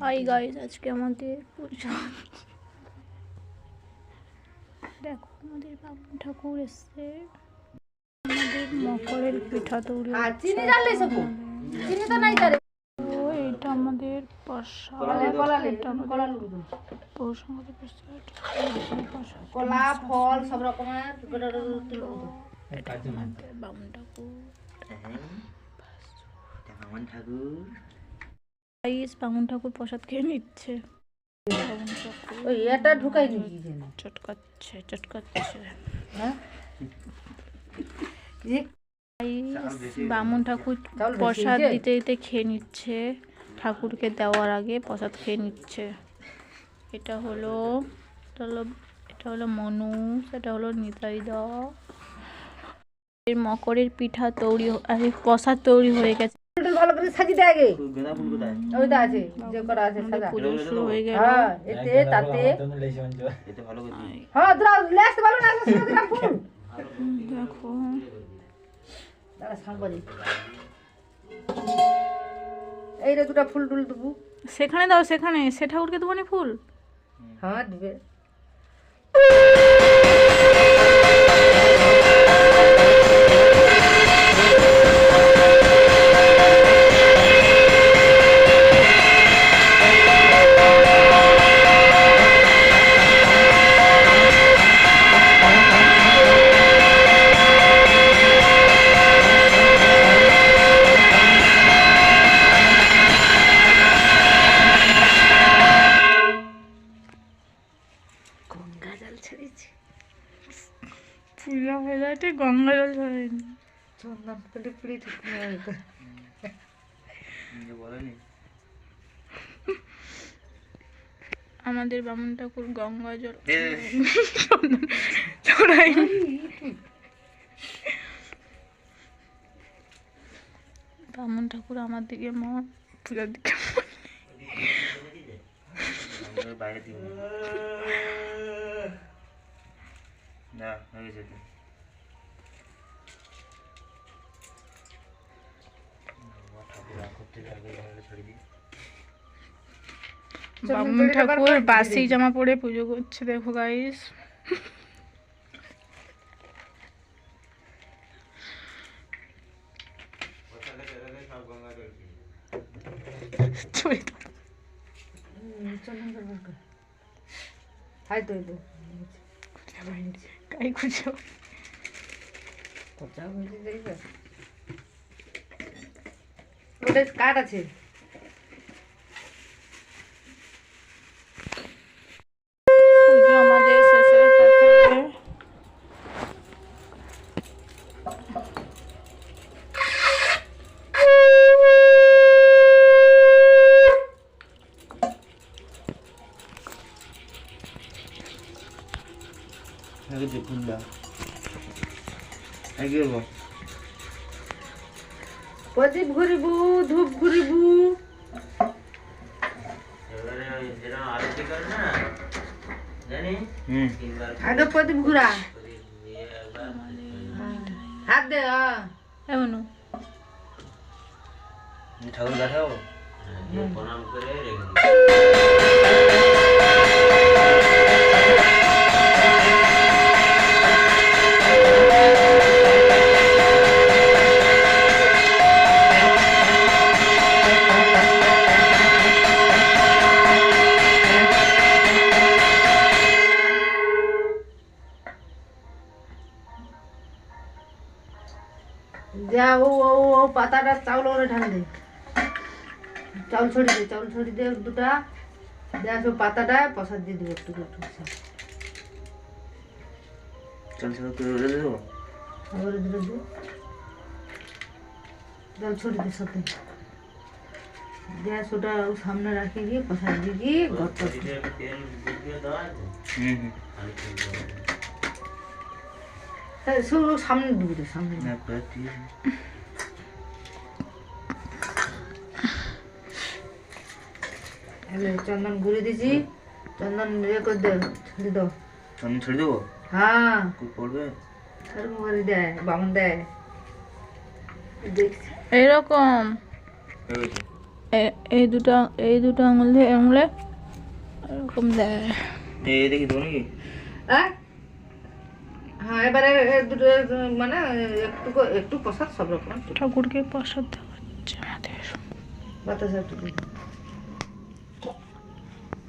Hi guys আজকে আমাদের পুজো। দেখো আমাদের বাবু ঠাকুর এসছে। আমাদের মকরের পিঠা তৈরি চিনি তো নাই এটা আমাদের কলা ফল সব রকমের বামুন ঠাকুর। ঠাকুর। গাইস বামুন ঠাকুর প্রসাদ খেয়ে নিচ্ছে। ওই এটা ঢুকাই নি। চটকাচ্ছে চটকাচ্ছে। হ্যাঁ? বামুন ঠাকুর প্রসাদ দিতে দিতে খেয়ে নিচ্ছে। ঠাকুরকে দেওয়ার আগে প্রসাদ খেয়ে নিচ্ছে। এটা হলো এটা হলো এটা হলো মনু সেটা হলো নিতাই দা এর মকরের পিঠা তৈরি আরে প্রসাদ তৈরি হয়ে গেছে। ভালো করে সাজিয়ে দেয় আগে। ওইটা আছে যে করা আছে হয়ে গেল। হ্যাঁ এতে তাতে। ভালো হ্যাঁ লেস ভালো না আছে ফুল। দেখো। দাঁড়া সাংবাদিক এই রে দুটা ফুল টুল দেবো। সেখানে দাও সেখানে। সে ঠাকুরকে দেবো নি ফুল? হ্যাঁ দিবে। গঙ্গা জল ছেড়েছে। পূজা হয়ে যাচ্ছে গঙ্গা জল ধরেনি চন্দন ফুলে বলেনি আমাদের বামুন ঠাকুর গঙ্গা জল ছড়ায়নি বামুন ঠাকুর আমার দিকে মা পূজার দিকে মন। আমাদের বাইরে দিব হয়ে গেছে তো। বামুন ঠাকুর বাসি জামা পরে পুজো করছে দেখো গাইস হাই তো। হয়েছে দেখবে ওটা কাঠ আছে পুজো আমাদের শেষের গেছে ফুলটা এগিয়ে যাব প্রদীপ ঘুরিবু ধূপ ঘুরিবু না আগে প্রদীপ ঘুরা হাত দে হ্যাঁ এমন ঠাকুর দেখাও প্রণাম করে রেখে যা ও ও ও পাতাটা চাউল ওরে ঢাল দে। চাউল ছড়ি দে চাউল ছড়ি দে দুটা। দেখ সব পাতাটা প্রসাদ দিয়ে দেবে একটু একটু। চল করে দেবো? ওরে দিলে দে জল ছড়ি দে সাথে। গ্যাস ওটা ও সামনে রাখি গিয়ে প্রসাদ দিয়ে গর্ত হুম হুম। ও সামনে ডুবে দে সামনে চন্দন ঘুরে দিছি চন্দন ইয়ে করে দে ছড়ি দাও চন্দন ছেড়ে দেবো হ্যাঁ পড়বে এরকম করে দেয় বামন দেয় এরকম এই দুটো এই দুটো আঙুল দিয়ে আঙুলে এরকম দেয় এই দেখি তো নাকি হ্যাঁ হ্যাঁ এবারে দুটো মানে একটু একটু প্রসাদ সব রকম। ঠাকুরকে প্রসাদ দেওয়া হচ্ছে আমাদের বাতাসা একটু